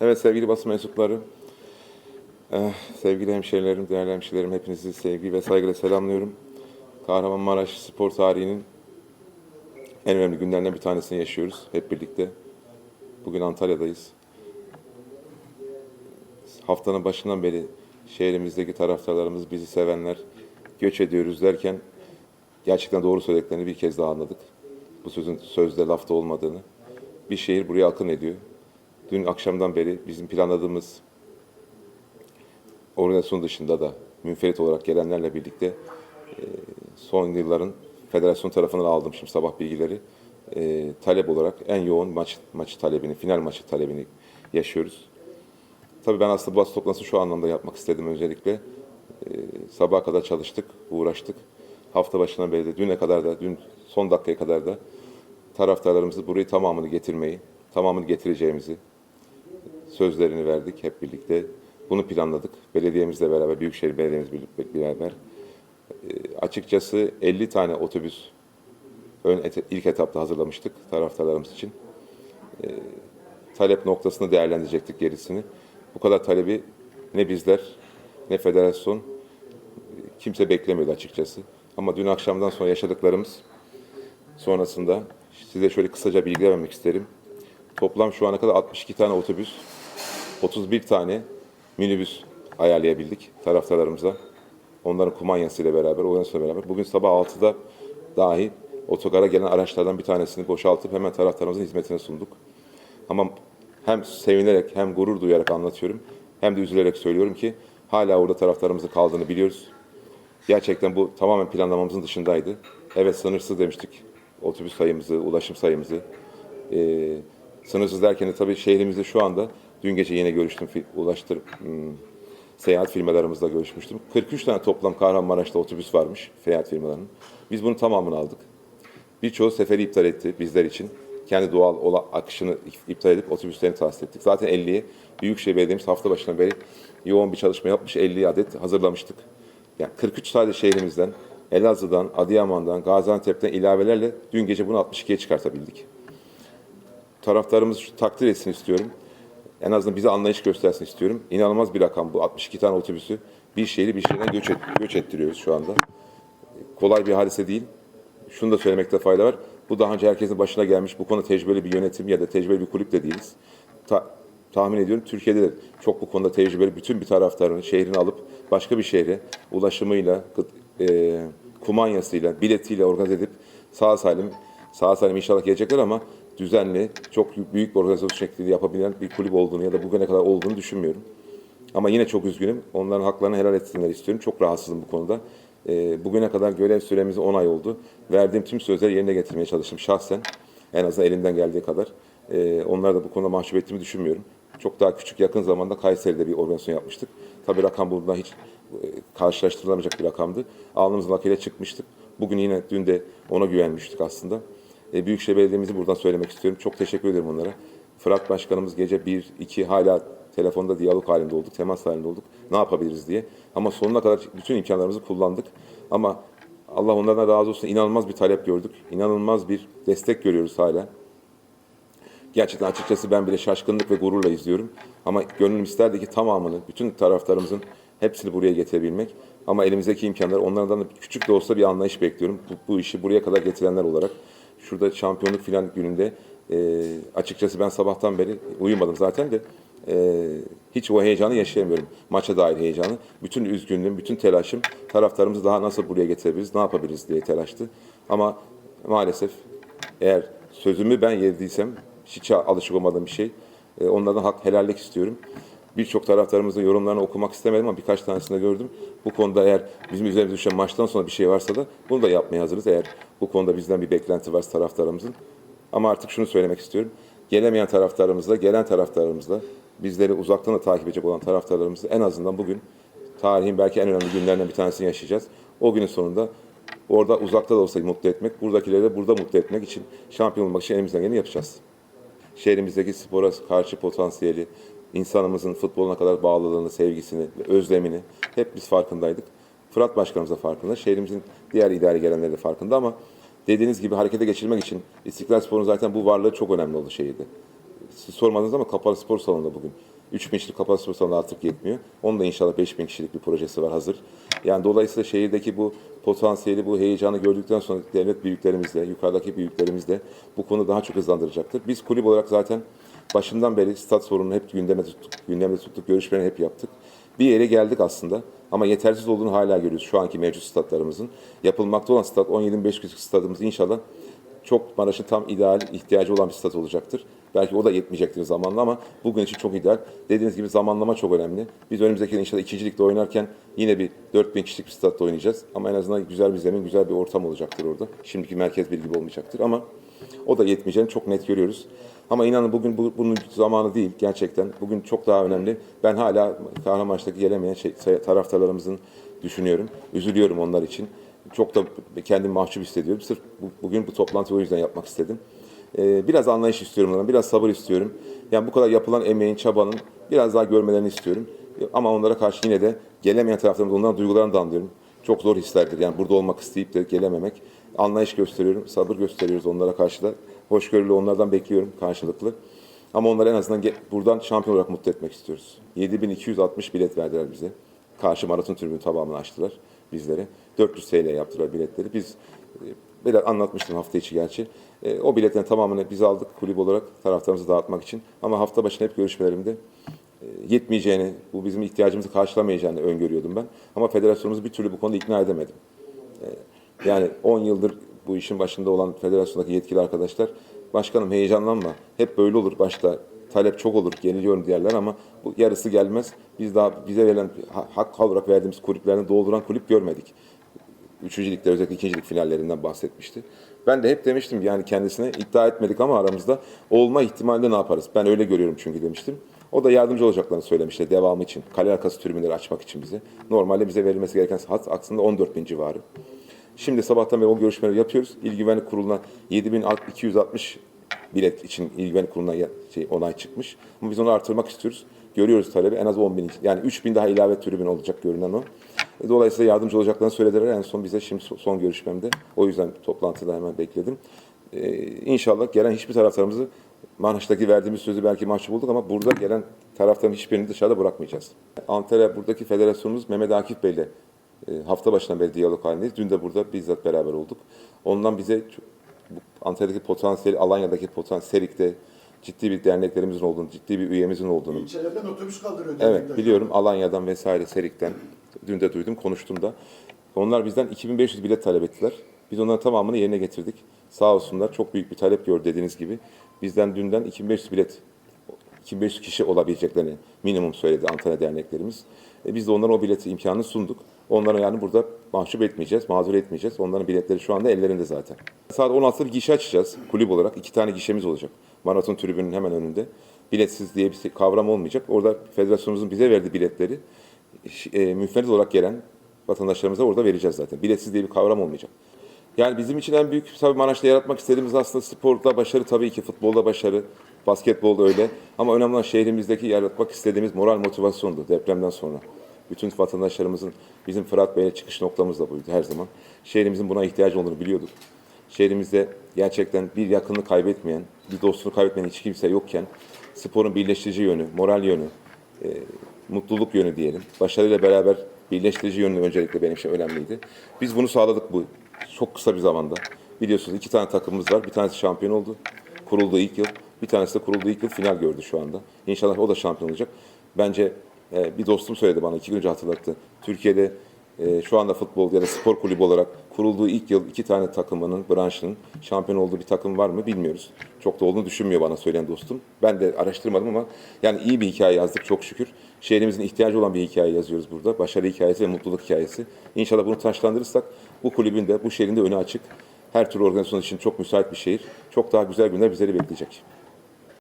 Evet sevgili basın mensupları, eh, sevgili hemşehrilerim, değerli hemşehrilerim hepinizi sevgi ve saygıyla selamlıyorum. Kahramanmaraş spor tarihinin en önemli günlerinden bir tanesini yaşıyoruz hep birlikte. Bugün Antalya'dayız. Haftanın başından beri şehrimizdeki taraftarlarımız, bizi sevenler göç ediyoruz derken gerçekten doğru söylediklerini bir kez daha anladık. Bu sözün sözde lafta olmadığını. Bir şehir buraya akın ediyor. Dün akşamdan beri bizim planladığımız organizasyon dışında da münferit olarak gelenlerle birlikte e, son yılların federasyon tarafından aldım şimdi sabah bilgileri. E, talep olarak en yoğun maç maçı talebini, final maçı talebini yaşıyoruz. Tabii ben aslında basın toplantısını şu anlamda yapmak istedim öncelikle. E, sabaha kadar çalıştık, uğraştık. Hafta başından beri de düne kadar da, dün son dakikaya kadar da taraftarlarımızı burayı tamamını getirmeyi, tamamını getireceğimizi sözlerini verdik hep birlikte. Bunu planladık. Belediyemizle beraber, Büyükşehir Belediye'miz beraber. E, açıkçası 50 tane otobüs ön ete- ilk etapta hazırlamıştık taraftarlarımız için. E, talep noktasını değerlendirecektik gerisini. Bu kadar talebi ne bizler ne federasyon kimse beklemiyordu açıkçası. Ama dün akşamdan sonra yaşadıklarımız sonrasında size şöyle kısaca bilgi vermek isterim. Toplam şu ana kadar 62 tane otobüs, 31 tane minibüs ayarlayabildik taraftarlarımıza. Onların kumanyasıyla beraber, organizasyonla beraber. Bugün sabah 6'da dahi otogara gelen araçlardan bir tanesini boşaltıp hemen taraftarımızın hizmetine sunduk. Ama hem sevinerek hem gurur duyarak anlatıyorum hem de üzülerek söylüyorum ki hala orada taraftarımızın kaldığını biliyoruz. Gerçekten bu tamamen planlamamızın dışındaydı. Evet sınırsız demiştik otobüs sayımızı, ulaşım sayımızı. Ee, sınırsız derken de tabii şehrimizde şu anda dün gece yine görüştüm ulaştır hmm, seyahat firmalarımızla görüşmüştüm. 43 tane toplam Kahramanmaraş'ta otobüs varmış seyahat firmalarının. Biz bunun tamamını aldık. Birçoğu seferi iptal etti bizler için. Kendi doğal ola akışını iptal edip otobüslerini tahsis ettik. Zaten 50'ye Büyükşehir Belediye'miz hafta başından beri yoğun bir çalışma yapmış. 50 adet hazırlamıştık. Yani 43 sadece şehrimizden, Elazığ'dan, Adıyaman'dan, Gaziantep'ten ilavelerle dün gece bunu 62'ye çıkartabildik. Taraftarımız takdir etsin istiyorum. En azından bize anlayış göstersin istiyorum. İnanılmaz bir rakam bu. 62 tane otobüsü bir şehri bir şehirden göç, et, göç ettiriyoruz şu anda. Kolay bir hadise değil. Şunu da söylemekte fayda var. Bu daha önce herkesin başına gelmiş. Bu konuda tecrübeli bir yönetim ya da tecrübeli bir kulüp de değiliz. Ta- tahmin ediyorum Türkiye'de de çok bu konuda tecrübeli bütün bir taraftarın şehrini alıp başka bir şehre ulaşımıyla, e, kumanyasıyla, biletiyle organize edip sağ salim, sağ salim inşallah gelecekler ama düzenli, çok büyük organizasyon şeklinde yapabilen bir kulüp olduğunu ya da bugüne kadar olduğunu düşünmüyorum. Ama yine çok üzgünüm. Onların haklarını helal etsinler istiyorum. Çok rahatsızım bu konuda. Ee, bugüne kadar görev süremiz 10 ay oldu. Verdiğim tüm sözleri yerine getirmeye çalıştım şahsen. En azından elimden geldiği kadar. Ee, onları da bu konuda mahcup ettiğimi düşünmüyorum. Çok daha küçük yakın zamanda Kayseri'de bir organizasyon yapmıştık. Tabii rakam bundan hiç e, karşılaştırılamayacak bir rakamdı. Alnımızın akıyla çıkmıştık. Bugün yine dün de ona güvenmiştik aslında. E, Büyükşehir Belediye'mizi buradan söylemek istiyorum. Çok teşekkür ederim onlara. Fırat Başkanımız gece 1, 2 hala telefonda diyalog halinde olduk, temas halinde olduk. Ne yapabiliriz diye. Ama sonuna kadar bütün imkanlarımızı kullandık. Ama Allah onlardan razı olsun inanılmaz bir talep gördük. İnanılmaz bir destek görüyoruz hala. Gerçekten açıkçası ben bile şaşkınlık ve gururla izliyorum. Ama gönlüm isterdi ki tamamını, bütün taraftarımızın hepsini buraya getirebilmek. Ama elimizdeki imkanlar onlardan da küçük de olsa bir anlayış bekliyorum. Bu, bu işi buraya kadar getirenler olarak. Şurada şampiyonluk filan gününde e, açıkçası ben sabahtan beri uyumadım zaten de e, hiç o heyecanı yaşayamıyorum. Maça dair heyecanı. Bütün üzgünlüğüm, bütün telaşım taraftarımızı daha nasıl buraya getirebiliriz, ne yapabiliriz diye telaştı. Ama maalesef eğer sözümü ben yediysem hiç alışık olmadığım bir şey. E, onlardan hak helallik istiyorum. Birçok taraftarımızın yorumlarını okumak istemedim ama birkaç tanesini gördüm. Bu konuda eğer bizim üzerimize düşen maçtan sonra bir şey varsa da bunu da yapmaya hazırız. Eğer bu konuda bizden bir beklenti varsa taraftarımızın. Ama artık şunu söylemek istiyorum. Gelemeyen taraftarımızla, gelen taraftarımızla, bizleri uzaktan da takip edecek olan taraftarlarımızla en azından bugün tarihin belki en önemli günlerinden bir tanesini yaşayacağız. O günün sonunda orada uzakta da olsa mutlu etmek, buradakileri de burada mutlu etmek için şampiyon olmak için elimizden geleni yapacağız şehrimizdeki spora karşı potansiyeli, insanımızın futboluna kadar bağlılığını, sevgisini, özlemini hep biz farkındaydık. Fırat Başkanımız da farkında, şehrimizin diğer idari gelenleri de farkında ama dediğiniz gibi harekete geçirmek için İstiklal Spor'un zaten bu varlığı çok önemli oldu şehirde. siz sormadınız ama kapalı spor salonunda bugün. 3 bin kişilik kapalı spor salonu artık yetmiyor. Onun da inşallah 5 bin kişilik bir projesi var hazır. Yani dolayısıyla şehirdeki bu potansiyeli, bu heyecanı gördükten sonra devlet büyüklerimiz de, yukarıdaki büyüklerimiz de bu konuda daha çok hızlandıracaktır. Biz kulüp olarak zaten başından beri stat sorununu hep gündeme tuttuk, gündemde tuttuk, görüşmeleri hep yaptık. Bir yere geldik aslında ama yetersiz olduğunu hala görüyoruz şu anki mevcut statlarımızın. Yapılmakta olan stat 17.500 kişilik stadımız inşallah çok Maraş'ın tam ideal ihtiyacı olan bir stat olacaktır. Belki o da yetmeyecektir zamanla ama bugün için çok ideal. Dediğiniz gibi zamanlama çok önemli. Biz önümüzdeki yıl inşallah ikincilikte oynarken yine bir 4000 kişilik bir statta oynayacağız. Ama en azından güzel bir zemin, güzel bir ortam olacaktır orada. Şimdiki merkez bir gibi olmayacaktır ama o da yetmeyeceğini çok net görüyoruz. Ama inanın bugün bu, bunun zamanı değil gerçekten. Bugün çok daha önemli. Ben hala Kahramanmaraş'taki gelemeyen şey, taraftarlarımızın düşünüyorum. Üzülüyorum onlar için. Çok da kendimi mahcup hissediyorum. Sırf bu- bugün bu toplantıyı o yüzden yapmak istedim. Ee, biraz anlayış istiyorum ondan, biraz sabır istiyorum. Yani bu kadar yapılan emeğin, çabanın biraz daha görmelerini istiyorum. Ama onlara karşı yine de gelemeyen taraftarımız onların duygularını da anlıyorum. Çok zor hislerdir yani burada olmak isteyip de gelememek. Anlayış gösteriyorum, sabır gösteriyoruz onlara karşı da. Hoşgörülü onlardan bekliyorum karşılıklı. Ama onları en azından buradan şampiyon olarak mutlu etmek istiyoruz. 7260 bilet verdiler bize. Karşı maraton tribünü tamamını açtılar bizlere. 400 TL yaptılar biletleri. Biz biraz anlatmıştım hafta içi gerçi. E, o biletlerin tamamını biz aldık kulüp olarak taraftarımızı dağıtmak için. Ama hafta başına hep görüşmelerimde e, yetmeyeceğini, bu bizim ihtiyacımızı karşılamayacağını öngörüyordum ben. Ama federasyonumuzu bir türlü bu konuda ikna edemedim. E, Yani 10 yıldır bu işin başında olan federasyondaki yetkili arkadaşlar, başkanım heyecanlanma, hep böyle olur başta, talep çok olur, geliyorum diyorlar ama bu yarısı gelmez. Biz daha bize verilen ha- hak olarak verdiğimiz kulüplerini dolduran kulüp görmedik. Üçüncülükte özellikle ikincilik finallerinden bahsetmişti. Ben de hep demiştim yani kendisine iddia etmedik ama aramızda olma ihtimalinde ne yaparız? Ben öyle görüyorum çünkü demiştim. O da yardımcı olacaklarını söylemişti devamı için. Kale arkası tribünleri açmak için bize. Normalde bize verilmesi gereken hat aslında 14 bin civarı. Şimdi sabahtan beri o görüşmeleri yapıyoruz. İl Güvenlik Kurulu'na 7260 bilet için İl Güvenlik Kurulu'na şey, onay çıkmış. Ama biz onu artırmak istiyoruz. Görüyoruz talebi en az 10 bin. Yani 3 bin daha ilave tribün olacak görünen o. E, Dolayısıyla yardımcı olacaklarını söylediler en son bize şimdi so- son görüşmemde. O yüzden toplantıda hemen bekledim. Ee, inşallah gelen hiçbir taraftarımızı Maraş'taki verdiğimiz sözü belki mahcup olduk ama burada gelen taraftarın hiçbirini dışarıda bırakmayacağız. Antalya buradaki federasyonumuz Mehmet Akif Bey'le e, hafta başından beri diyalog halindeyiz. Dün de burada bizzat beraber olduk. Ondan bize Antalya'daki potansiyeli, Alanya'daki potansiyel, Serik'te ciddi bir derneklerimizin olduğunu, ciddi bir üyemizin olduğunu, İlçelerden otobüs kaldırıyor. Evet biliyorum Alanya'dan vesaire Serik'ten dün de duydum konuştum da. Onlar bizden 2500 bilet talep ettiler. Biz onların tamamını yerine getirdik. Sağ olsunlar çok büyük bir talep gördü dediğiniz gibi. Bizden dünden 2500 bilet 2500 kişi olabileceklerini minimum söyledi Antalya derneklerimiz. E biz de onlara o bileti imkanını sunduk. Onlara yani burada mahcup etmeyeceğiz, mağdur etmeyeceğiz. Onların biletleri şu anda ellerinde zaten. Saat 16'da bir gişe açacağız kulüp olarak. iki tane gişemiz olacak. Maraton tribünün hemen önünde. Biletsiz diye bir kavram olmayacak. Orada federasyonumuzun bize verdiği biletleri e, müfredat olarak gelen vatandaşlarımıza orada vereceğiz zaten. Biletsiz diye bir kavram olmayacak. Yani bizim için en büyük tabii Maraş'ta yaratmak istediğimiz aslında sporda başarı tabii ki futbolda başarı, basketbolda öyle. Ama önemli olan şehrimizdeki yaratmak istediğimiz moral motivasyondu depremden sonra. Bütün vatandaşlarımızın bizim Fırat Bey'e çıkış noktamız da buydu her zaman. Şehrimizin buna ihtiyacı olduğunu biliyorduk. Şehrimizde gerçekten bir yakını kaybetmeyen, bir dostunu kaybetmeyen hiç kimse yokken sporun birleştirici yönü, moral yönü, e, mutluluk yönü diyelim. Başarıyla beraber birleştirici yönü öncelikle benim için önemliydi. Biz bunu sağladık bu çok kısa bir zamanda. Biliyorsunuz iki tane takımımız var. Bir tanesi şampiyon oldu. Kurulduğu ilk yıl. Bir tanesi de kurulduğu ilk yıl final gördü şu anda. İnşallah o da şampiyon olacak. Bence e, bir dostum söyledi bana iki gün önce hatırlattı. Türkiye'de e, şu anda futbol ya da spor kulübü olarak kurulduğu ilk yıl iki tane takımının, branşının şampiyon olduğu bir takım var mı bilmiyoruz. Çok da olduğunu düşünmüyor bana söyleyen dostum. Ben de araştırmadım ama yani iyi bir hikaye yazdık çok şükür. Şehrimizin ihtiyacı olan bir hikaye yazıyoruz burada. Başarı hikayesi ve mutluluk hikayesi. İnşallah bunu taşlandırırsak bu kulübün de bu şehrin de önü açık. Her türlü organizasyon için çok müsait bir şehir. Çok daha güzel günler bizleri bekleyecek.